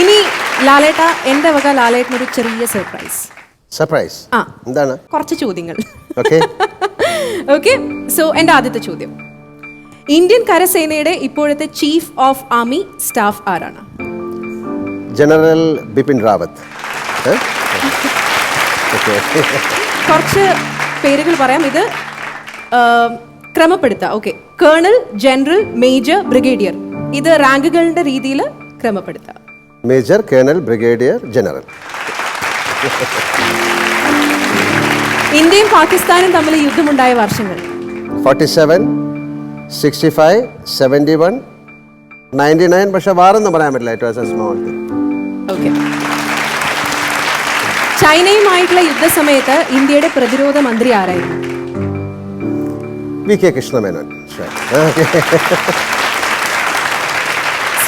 ഇനി ലാലേട്ട എന്റെ വക ലാലേട്ടനൊരു ചെറിയ സർപ്രൈസ് സർപ്രൈസ് ആ. എന്താണ്? കുറച്ച് ചോദ്യങ്ങൾ. ഓക്കെ സോ എന്റെ ആദ്യത്തെ ചോദ്യം. ഇന്ത്യൻ കരസേനയുടെ ഇപ്പോഴത്തെ ചീഫ് ഓഫ് ആർമി സ്റ്റാഫ് ആരാണ്? ജനറൽ ബിപിൻ റാവത്ത് കുറച്ച് പേരുകൾ പറയാം. ഇത് ക്രമപ്പെടുത്താം. Okay colonel general major brigadier ഇത് റാങ്കുകളുടെ രീതിയിൽ ക്രമപ്പെടുത്താം. Major colonel brigadier general. ഇന്ത്യയും പാകിസ്ഥാനും തമ്മിൽ യുദ്ധമുണ്ടായ വർഷങ്ങൾ. Forty seven sixty five seventy one ninety nine പക്ഷെ വാറൊന്നും പറയാൻ പറ്റില്ല. It was a small okay ചൈനയുമായിട്ടുള്ള യുദ്ധസമയത്ത് ഇന്ത്യയുടെ പ്രതിരോധ മന്ത്രി ആരായിരുന്നു? V K Krishna Menon.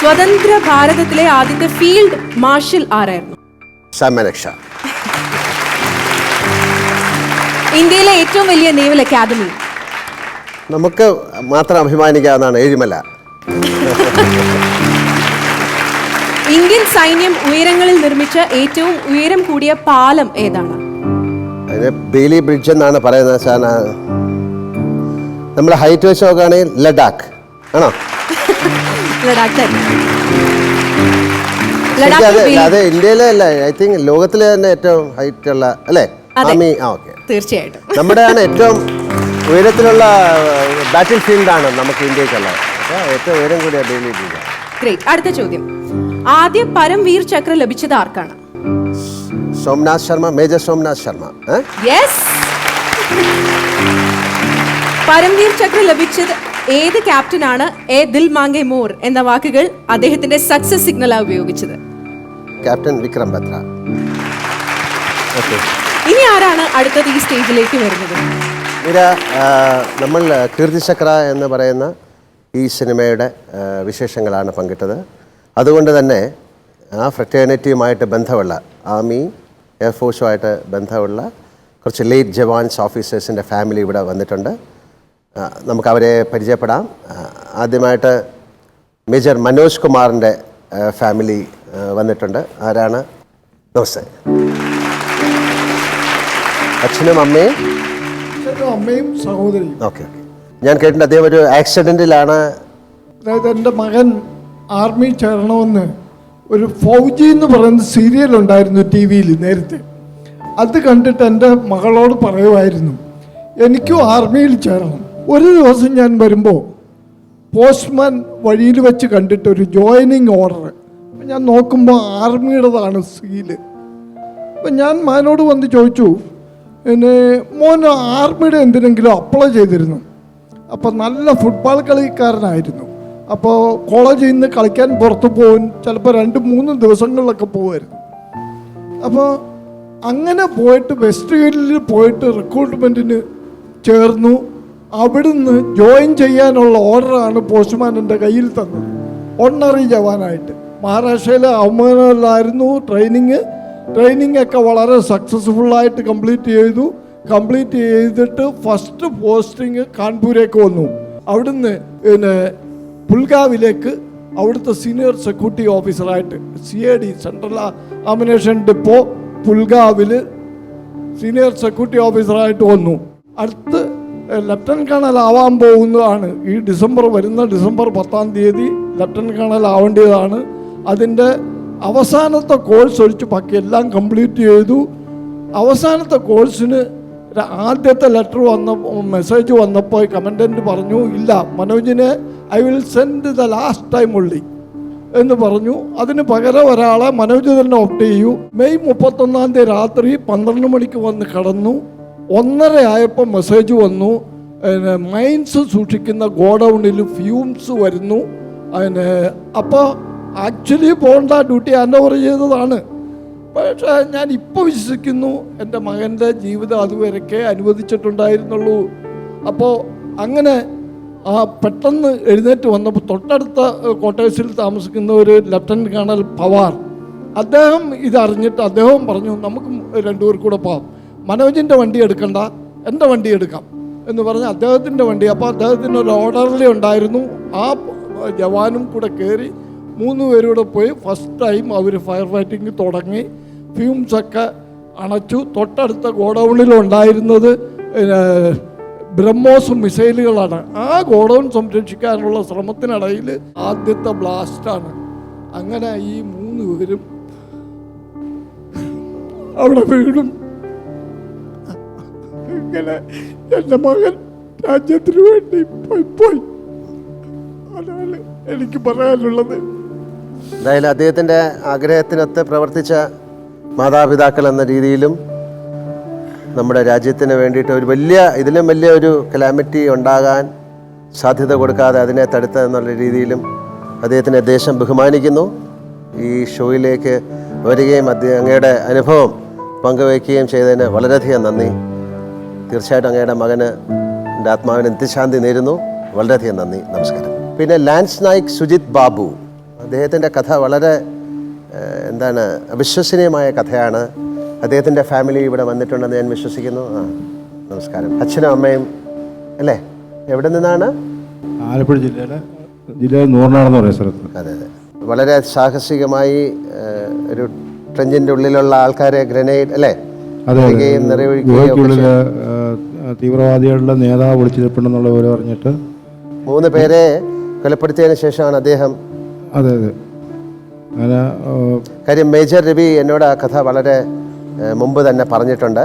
സ്വതന്ത്ര ഭാരതത്തിലെ ആദ്യത്തെ ഫീൽഡ് മാർഷൽ ആരായിരുന്നു? സമരക്ഷ ഇന്ത്യയിലെ ഏറ്റവും വലിയ നേവൽ അക്കാദമി. നമുക്ക് മാത്രം അഭിമാനിക്കാവുന്നതാണ് ഏഴിമല. ഇന്ത്യൻ സൈന്യം ഉയരങ്ങളിൽ നിർമ്മിച്ച ഏറ്റവും ഉയരം കൂടിയ പാലം ഏതാണ്? അതിന് ബേലി ബ്രിഡ്ജ് എന്നാണ് പറയുന്നത് നമ്മുടെ നമ്മൾ ഹൈറ്റ് വെച്ച് നോക്കുകയാണെങ്കിൽ ലഡാക്ക്. ആണോ? ലഡാക്ക്. അത് ഇന്ത്യയിലെ അല്ല ഐ തിങ്ക് ലോകത്തിലെ തന്നെ ഏറ്റവും ഹൈറ്റ് ഉള്ള അല്ലേ. ആമി ആ ഓക്കെ തീർച്ചയായിട്ടും. നമ്മുടെയാണ് ഏറ്റവും ഉയരത്തിലുള്ള ബാറ്റിൽ ഫീൽഡാണ് നമുക്ക് ഇന്ത്യക്കുള്ളത്. ഏറ്റവും ഉയരം കൂടിയ ബ്രിഡ്ജ് ഗ്രേറ്റ് അടുത്ത ചോദ്യം. ആദ്യ പരംവീർ ചക്ര ലഭിച്ചത് ആർക്കാണ്? സോംനാഥ് ശർമ്മ മേജർ സോംനാഥ് ശർമ്മ? യെസ് പരംവീർ ചക്ര ലഭിച്ചത് ഏത് ക്യാപ്റ്റനാണ് എ ദിൽ മാങ്കെ മോർ എന്ന വാക്കുകൾ അദ്ദേഹത്തിന്റെ സക്സസ് സിഗ്നലായി ഉപയോഗിച്ചത്? ക്യാപ്റ്റൻ വിക്രം ബത്ര. ഇനി ആരാണ് അടുത്തത് ഈ സ്റ്റേജിലേക്ക് വരുന്നത്? മീര ആ, നമ്മൾ കീർത്തിചക്ര എന്ന് പറയുന്ന ഈ സിനിമയുടെ വിശേഷങ്ങളാണ് പങ്കിട്ടത്. അതുകൊണ്ട് തന്നെ ആ ഫ്രറ്റേണിറ്റിയുമായിട്ട് ബന്ധമുള്ള ആർമി എയർഫോഴ്സുമായിട്ട് ബന്ധമുള്ള കുറച്ച് ലേറ്റ് ജവാൻസ് ഓഫീസേഴ്സിന്റെ ഫാമിലി ഇവിടെ വന്നിട്ടുണ്ട്. നമുക്ക് അവരെ പരിചയപ്പെടാം. ആദ്യമായിട്ട് മേജർ മനോജ് കുമാറിന്റെ ഫാമിലി വന്നിട്ടുണ്ട്. ആരാണ്? നമസ്തേ. അച്ഛനും അമ്മയും? അമ്മയും സഹോദരി ഓക്കെ ഓക്കെ. ഞാൻ കേട്ടിട്ടുണ്ട് അദ്ദേഹം ഒരു ആക്സിഡന്റിലാണ്. അതായത് എന്റെ മകൻ ആർമി ചേരണമെന്ന് ഒരു ഫൗജി എന്ന് പറയുന്ന സീരിയൽ ഉണ്ടായിരുന്നു ടി വിയിൽ നേരത്തെ. അത് കണ്ടിട്ട് എന്റെ മകളോട് പറയുമായിരുന്നു എനിക്കും ആർമിയിൽ ചേരണം. ഒരു ദിവസം ഞാൻ വരുമ്പോൾ പോസ്റ്റ്മാൻ വഴിയിൽ വെച്ച് കണ്ടിട്ട് ഒരു ജോയിനിങ് ഓർഡർ ഞാൻ നോക്കുമ്പോൾ ആർമിയുടേതാണ് സീൽ അപ്പം ഞാൻ മാനോട് വന്ന് ചോദിച്ചു പിന്നെ മോൻ ആർമിയുടെ എന്തിനെങ്കിലും അപ്ലൈ ചെയ്തിരുന്നു. അപ്പോൾ നല്ല ഫുട്ബോൾ കളിക്കാരനായിരുന്നു. അപ്പോൾ കോളേജിൽ നിന്ന് കളിക്കാൻ പുറത്ത് പോകും ചിലപ്പോൾ രണ്ട് മൂന്ന് ദിവസങ്ങളിലൊക്കെ പോകുമായിരുന്നു അപ്പോൾ അങ്ങനെ പോയിട്ട് വെസ്റ്റ് ഹില്ലിൽ പോയിട്ട് റിക്രൂട്ട്മെന്റിന് ചേർന്നു. അവിടുന്ന് ജോയിൻ ചെയ്യാനുള്ള ഓർഡറാണ് പോസ്റ്റ്മാൻ എന്റെ കയ്യിൽ തന്നത്. ഓണറി ജവാനായിട്ട്. മഹാരാഷ്ട്രയിലെ അവമാനമില്ലായിരുന്നു ട്രെയിനിങ് ട്രെയിനിങ് ഒക്കെ വളരെ സക്സസ്ഫുള്ളായിട്ട് കംപ്ലീറ്റ് ചെയ്തു. കംപ്ലീറ്റ് ചെയ്തിട്ട് ഫസ്റ്റ് പോസ്റ്റിംഗ് കാൺപൂരേക്ക് വന്നു. അവിടുന്ന് പിന്നെ പുൽഗാവിലേക്ക് അവിടുത്തെ senior security ഓഫീസറായിട്ട് C A D central ammunition depot പുൽഗാവിൽ senior security ഓഫീസറായിട്ട് വന്നു. അടുത്ത് ലഫ്റ്റനന്റ് കേണൽ ആവാൻ പോകുന്നതാണ്. ഈ ഡിസംബർ വരുന്ന ഡിസംബർ പത്താം തീയതി ലഫ്റ്റനന്റ് കേണൽ ആവേണ്ടതാണ്. അതിന്റെ അവസാനത്തെ കോഴ്സ് ഒഴിച്ച് ബാക്കി എല്ലാം കംപ്ലീറ്റ് ചെയ്തു. അവസാനത്തെ കോഴ്സിന് ആദ്യത്തെ ലെറ്റർ വന്ന മെസ്സേജ് വന്നപ്പോൾ കമൻഡന്റ് പറഞ്ഞു ഇല്ല മനോജിനെ I will send the last time ഉള്ളി എന്ന് പറഞ്ഞു. അതിന് പകരം ഒരാളെ മനോജ് തന്നെ ഓപ്റ്റ് ചെയ്യൂ. മെയ് മുപ്പത്തൊന്നാം തീയതി രാത്രി പന്ത്രണ്ട് മണിക്ക് വന്ന് കടന്നു. ഒന്നര ആയപ്പോൾ മെസ്സേജ് വന്നു. പിന്നെ മൈൻസ് സൂക്ഷിക്കുന്ന ഗോഡൗണിൽ ഫ്യൂംസ് വരുന്നു. അതിന് അപ്പോൾ ആക്ച്വലി പോകേണ്ട ഡ്യൂട്ടി ഹാൻഡ് ഓവർ ചെയ്തതാണ്. പക്ഷേ ഞാൻ ഇപ്പോൾ വിശ്വസിക്കുന്നു എന്റെ മകന്റെ ജീവിതം അതുവരെയൊക്കെ അനുവദിച്ചിട്ടുണ്ടായിരുന്നുള്ളൂ. അപ്പോൾ അങ്ങനെ ആ പെട്ടെന്ന് എഴുന്നേറ്റ് വന്നപ്പോൾ തൊട്ടടുത്ത ക്വാർട്ടേഴ്സിൽ താമസിക്കുന്ന ഒരു ലഫ്റ്റനന്റ് കേണൽ പവാർ അദ്ദേഹം ഇതറിഞ്ഞിട്ട് അദ്ദേഹം പറഞ്ഞു നമുക്ക് രണ്ടുപേർക്കൂടെ പോവാം മനോജിന്റെ വണ്ടി എടുക്കണ്ട എന്റെ വണ്ടി എടുക്കാം എന്ന് പറഞ്ഞ് അദ്ദേഹത്തിന്റെ വണ്ടി. അപ്പോൾ അദ്ദേഹത്തിന് ഒരു ഓർഡറിൽ ഉണ്ടായിരുന്നു. ആ ജവാനും കൂടെ കയറി മൂന്ന് പേരൂടെ പോയി ഫസ്റ്റ് ടൈം അവർ ഫയർ ഫൈറ്റിംഗ് തുടങ്ങി. ഫ്യൂംസ് ഒക്കെ അണച്ചു. തൊട്ടടുത്ത ഗോഡൗണിൽ ഉണ്ടായിരുന്നത് ബ്രഹ്മോസ് മിസൈലുകളാണ്. ആ ഗോഡൗൺ സംരക്ഷിക്കാനുള്ള ശ്രമത്തിനിടയിൽ ആദ്യത്തെ ബ്ലാസ്റ്റാണ് അങ്ങനെ ഈ മൂന്ന് പേരും അവിടെ വീടും ഇങ്ങനെ എന്റെ മകൻ രാജ്യത്തിന് വേണ്ടി പോയി പോയി. അതാണ് എനിക്ക് പറയാനുള്ളത്. എന്തായാലും അദ്ദേഹത്തിന്റെ ആഗ്രഹത്തിനൊത്ത് പ്രവർത്തിച്ച മാതാപിതാക്കൾ എന്ന രീതിയിലും നമ്മുടെ രാജ്യത്തിന് വേണ്ടിയിട്ട് ഒരു വലിയ ഇതിലും വലിയ ഒരു കലാമിറ്റി ഉണ്ടാകാൻ സാധ്യത കൊടുക്കാതെ അതിനെ തടുത്ത എന്നുള്ള രീതിയിലും അദ്ദേഹത്തിനെ ദേശം ബഹുമാനിക്കുന്നു. ഈ ഷോയിലേക്ക് വരികയും അദ്ദേഹം അങ്ങയുടെ അനുഭവം പങ്കുവയ്ക്കുകയും ചെയ്തതിന് വളരെയധികം നന്ദി. തീർച്ചയായിട്ടും അങ്ങയുടെ മകന് എന്റെ ആത്മാവിന് നിത്യശാന്തി നേരുന്നു. വളരെയധികം നന്ദി. നമസ്കാരം. പിന്നെ ലാൻസ് നായിക് സുജിത് ബാബു. അദ്ദേഹത്തിന്റെ കഥ വളരെ എന്താണ് അവിശ്വസനീയമായ കഥയാണ്. അദ്ദേഹത്തിന്റെ ഫാമിലി ഇവിടെ വന്നിട്ടുണ്ടെന്ന് ഞാൻ വിശ്വസിക്കുന്നു. ആ നമസ്കാരം. അച്ഛനും അമ്മയും അല്ലേ? എവിടെ നിന്നാണ്? ആലപ്പുഴ ജില്ലയിലെ ജില്ലയിൽ നൂറിനാണെന്ന് പറയുന്ന സ്ഥലത്ത്. അതെ അതെ. വളരെ സാഹസികമായി ഒരു ട്രെഞ്ചിന്റെ ഉള്ളിലുള്ള ആൾക്കാരെ ഗ്രനേഡ് അല്ലേ? അതെ ഗുഹയ്ക്കുള്ളിൽ തീവ്രവാദികളുടെ നേതാവ് വിളിച്ചിരിപ്പുണ്ടെന്നുള്ള വിവരം അറിഞ്ഞിട്ട് മൂന്ന് പേരെ കൊലപ്പെടുത്തിയതിനു ശേഷമാണ് അദ്ദേഹം അതെ അതെ. അങ്ങനെ കാര്യം മേജർ രവി എന്നോട് ആ കഥ വളരെ മുമ്പ് തന്നെ പറഞ്ഞിട്ടുണ്ട്.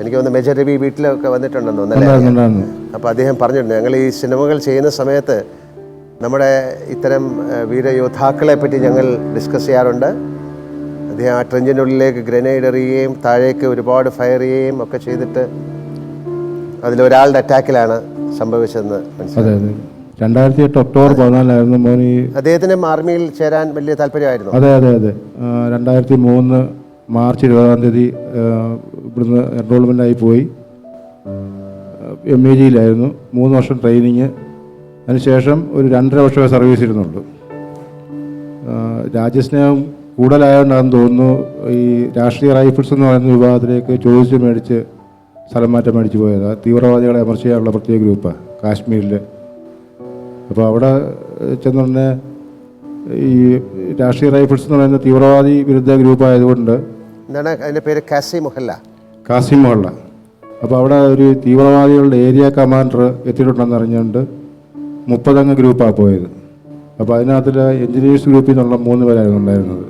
എനിക്ക് തോന്നുന്നു മേജർ രവി വീട്ടിലൊക്കെ വന്നിട്ടുണ്ടെന്ന് ഉണ്ടായിരുന്നു അപ്പോൾ അദ്ദേഹം പറഞ്ഞിട്ടുണ്ട് ഞങ്ങൾ ഈ സിനിമകൾ ചെയ്യുന്ന സമയത്ത് നമ്മുടെ ഇത്തരം വീരയോദ്ധാക്കളെ പറ്റി ഞങ്ങൾ ഡിസ്കസ് ചെയ്യാറുണ്ട്. അദ്ദേഹം ആ ട്രെഞ്ചിനുള്ളിലേക്ക് ഗ്രനേഡ് എറിയുകയും താഴേക്ക് ഒരുപാട് ഫയർ ചെയ്യുകയും ഒക്കെ ചെയ്തിട്ട് അതിലൊരാളുടെ അറ്റാക്കിലാണ് സംഭവിച്ചതെന്ന് മനസ്സിലായി. രണ്ടായിരത്തി എട്ട് ഒക്ടോബർ പതിനാലായിരുന്നു മോൻ ഈ അദ്ദേഹത്തിന് ആർമിയിൽ ചേരാൻ വലിയ താല്പര്യമായിരുന്നു. അതെ അതെ അതെ. രണ്ടായിരത്തി മൂന്ന് മാർച്ച് ഇരുപതാം തീയതി ഇവിടുന്ന് ഇവിടുന്ന് എൻറോൾമെന്റായി പോയി. എം എ ജിയിലായിരുന്നു മൂന്ന് വർഷം ട്രെയിനിങ് അതിനുശേഷം ഒരു രണ്ടര വർഷമേ സർവീസ് ഇരുന്നുള്ളൂ. രാജ്യസ്നേഹം കൂടുതലായതുകൊണ്ടാണെന്ന് തോന്നുന്നു ഈ രാഷ്ട്രീയ റൈഫിൾസ് എന്ന് പറയുന്ന വിഭാഗത്തിലേക്ക് ചോദിച്ച് മേടിച്ച് സ്ഥലം മാറ്റം മേടിച്ച് പോയത്. തീവ്രവാദികളെ അമർച്ച ചെയ്യാനുള്ള പ്രത്യേക ഗ്രൂപ്പാണ് കാശ്മീരിൽ അപ്പോൾ അവിടെ ചെന്നുടനെ ഈ രാഷ്ട്രീയ റൈഫിൾസ് എന്ന് പറയുന്ന തീവ്രവാദി വിരുദ്ധ ഗ്രൂപ്പ് ആയതുകൊണ്ട് എന്താണ് അതിന്റെ പേര്? കാസി മുഹല്ല. കാസിം മൊഹല്ല. അപ്പോൾ അവിടെ ഒരു തീവ്രവാദികളുടെ ഏരിയ കമാൻഡർ എത്തിയിട്ടുണ്ടെന്ന് അറിഞ്ഞുകൊണ്ട് മുപ്പതംഗ ഗ്രൂപ്പാണ് പോയത്. അപ്പോൾ അതിനകത്തിൽ എഞ്ചിനീയേഴ്സ് ഗ്രൂപ്പിൽ നിന്നുള്ള മൂന്ന് പേരായിരുന്നു ഉണ്ടായിരുന്നത്.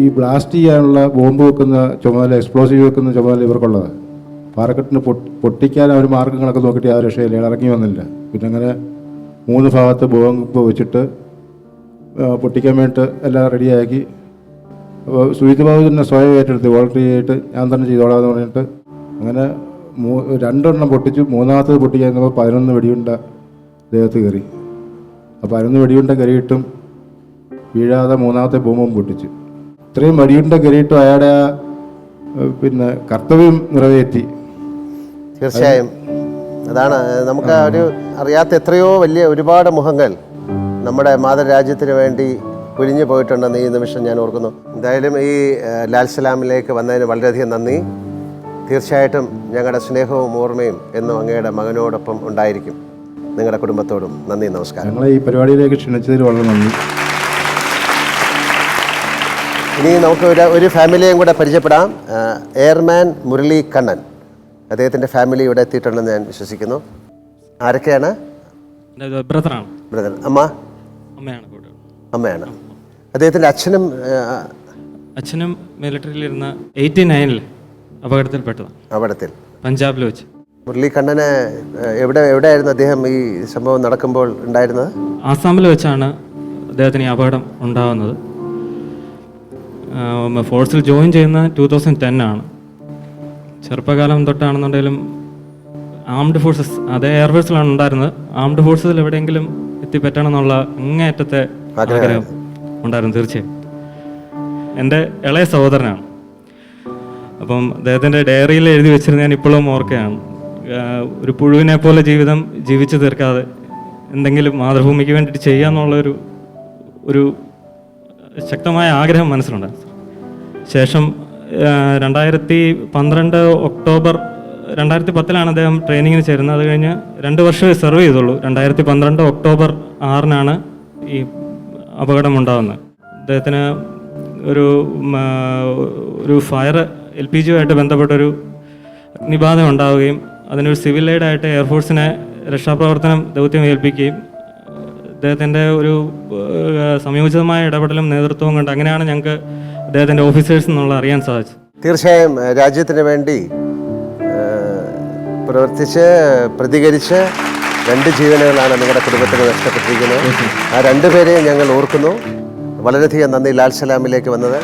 ഈ ബ്ലാസ്റ്റ് ചെയ്യാനുള്ള ബോംബ് വെക്കുന്ന ചുമതല എക്സ്പ്ലോസീവ് വെക്കുന്ന ചുമതല ഇവർക്കുള്ളത്. പാറക്കെട്ടിന് പൊട്ടിക്കാൻ അവർ മാർഗങ്ങളൊക്കെ നോക്കിയിട്ട് ആ രക്ഷയില്ല. ഇറങ്ങി വന്നില്ല. പിന്നെ അങ്ങനെ മൂന്ന് ഭാഗത്ത് ബോംബ് വെച്ചിട്ട് പൊട്ടിക്കാൻ വേണ്ടിയിട്ട് എല്ലാം റെഡിയാക്കി സുജിത് ബാബു തന്നെ സ്വയം ഏറ്റെടുത്ത് വോളണ്ടറി ആയിട്ട് ഞാൻ തന്നെ ചെയ്തോളാം എന്ന് പറഞ്ഞിട്ട് അങ്ങനെ മൂ രണ്ടെണ്ണം പൊട്ടിച്ചു. മൂന്നാമത്തത് പൊട്ടിക്കാൻ നിന്നപ്പോൾ പതിനൊന്ന് വെടിയുണ്ട ദേഹത്ത് കയറി. അപ്പോൾ പതിനൊന്ന് വെടിയുണ്ട കയറിയിട്ടും വീഴാതെ മൂന്നാമത്തെ ബോംബും പൊട്ടിച്ചു. ഇത്രയും വെടിയുണ്ട കയറിയിട്ടും അയാളുടെ ആ പിന്നെ കർത്തവ്യം നിറവേറ്റി. തീർച്ചയായും. അതാണ് നമുക്ക് ഒരു അറിയാത്ത എത്രയോ വലിയ ഒരുപാട് മുഖങ്ങൾ നമ്മുടെ മാതൃരാജ്യത്തിന് വേണ്ടി കുരിഞ്ഞു പോയിട്ടുണ്ടെന്ന് ഈ നിമിഷം ഞാൻ ഓർക്കുന്നു. എന്തായാലും ഈ ലാൽ സലാമിലേക്ക് വന്നതിന് വളരെയധികം നന്ദി. തീർച്ചയായിട്ടും ഞങ്ങളുടെ സ്നേഹവും ഓർമ്മയും എന്നും അങ്ങയുടെ മകനോടൊപ്പം ഉണ്ടായിരിക്കും. നിങ്ങളുടെ കുടുംബത്തോടും നന്ദി നമസ്കാരം. ഞങ്ങളെ ഈ പരിപാടിയിലേക്ക് ക്ഷണിച്ചതിൽ വളരെ നന്ദി. ഇനി നമുക്ക് ഒരു ഒരു ഫാമിലിയെയും കൂടെ പരിചയപ്പെടാം. എയർമാൻ മുരളി കണ്ണൻ അദ്ദേഹത്തിന്റെ ഫാമിലി ഇവിടെ എത്തിയിട്ടുണ്ടെന്ന് ഞാൻ വിശ്വസിക്കുന്നു. ആരൊക്കെയാണ്? ബ്രദറാണ്. ബ്രദർ. അമ്മ? അമ്മയാണ് അമ്മയാണ്. അദ്ദേഹത്തിന്റെ അച്ഛനും അച്ഛനും മിലിറ്ററിയിലിരുന്ന എയ്റ്റി നയനിൽ അപകടത്തിൽപ്പെട്ടതാണ്. അപകടത്തിൽ. പഞ്ചാബിൽ വെച്ച്. മുരളി കണ്ണന് എവിടെ എവിടെയായിരുന്നു അദ്ദേഹം ഈ സംഭവം നടക്കുമ്പോൾ ഉണ്ടായിരുന്നത്? ആസാമിൽ വെച്ചാണ് അദ്ദേഹത്തിന് ഈ അപകടം ഉണ്ടാകുന്നത് ഫോഴ്സിൽ ജോയിൻ ചെയ്യുന്ന ടൂ തൗസൻഡ് ടെൻ ആണ്. ചെറുപ്പകാലം തൊട്ടാണെന്നുണ്ടെങ്കിലും ആംഡ് ഫോഴ്സസ് അതേ എയർഫോഴ്സിലാണ് ഉണ്ടായിരുന്നത്. ആംഡ് ഫോഴ്സസിൽ എവിടെയെങ്കിലും എത്തിപ്പറ്റണം എന്നുള്ള അങ്ങേയറ്റത്തെ ആഗ്രഹം ഉണ്ടായിരുന്നു തീർച്ചയായും. എന്റെ ഇളയ സഹോദരനാണ്. അപ്പം അദ്ദേഹത്തിന്റെ ഡയറിയിൽ എഴുതി വെച്ചിരുന്ന ഞാൻ ഇപ്പോഴും ഓർക്കുകയാണ്. ഒരു പുഴുവിനെ പോലെ ജീവിതം ജീവിച്ചു തീർക്കാതെ എന്തെങ്കിലും മാതൃഭൂമിക്ക് വേണ്ടിയിട്ട് ചെയ്യാന്നുള്ളൊരു ഒരു ശക്തമായ ആഗ്രഹം മനസ്സിലുണ്ടായിരുന്നു ശേഷം രണ്ടായിരത്തി പന്ത്രണ്ട് ഒക്ടോബർ രണ്ടായിരത്തി പത്തിലാണ് അദ്ദേഹം ട്രെയിനിങ്ങിന് ചേരുന്നത്. അത് കഴിഞ്ഞ് രണ്ട് വർഷമേ സെർവ് ചെയ്തുള്ളൂ. രണ്ടായിരത്തി പന്ത്രണ്ട് ഒക്ടോബർ ആറിനാണ് ഈ അപകടം ഉണ്ടാകുന്നത് അദ്ദേഹത്തിന് ഒരു ഒരു ഫയർ എൽ പി ജിയുമായിട്ട് ബന്ധപ്പെട്ടൊരു അഗ്നിബാധ ഉണ്ടാവുകയും അതിനൊരു സിവിൽ എയ്ഡായിട്ട് എയർഫോഴ്സിനെ രക്ഷാപ്രവർത്തനം ദൗത്യം ഏൽപ്പിക്കുകയും അദ്ദേഹത്തിന്റെ ഒരു സംയോജിതമായ ഇടപെടലും നേതൃത്വവും കണ്ട് അങ്ങനെയാണ് ഞങ്ങൾക്ക് അദ്ദേഹത്തിന്റെ ഓഫീസേഴ്സ് എന്നുള്ള അറിയാൻ സാധിച്ചത്. തീർച്ചയായും രാജ്യത്തിന് വേണ്ടി പ്രവർത്തിച്ച് പ്രതികരിച്ച് രണ്ട് ജീവനുകളാണ് നിങ്ങളുടെ കുടുംബത്തിന് നഷ്ടപ്പെട്ടിരിക്കുന്നത്. ആ രണ്ടുപേരെയും ഞങ്ങൾ ഓർക്കുന്നു. വളരെയധികം നന്ദി ലാൽ സലാമിലേക്ക് വന്നത്.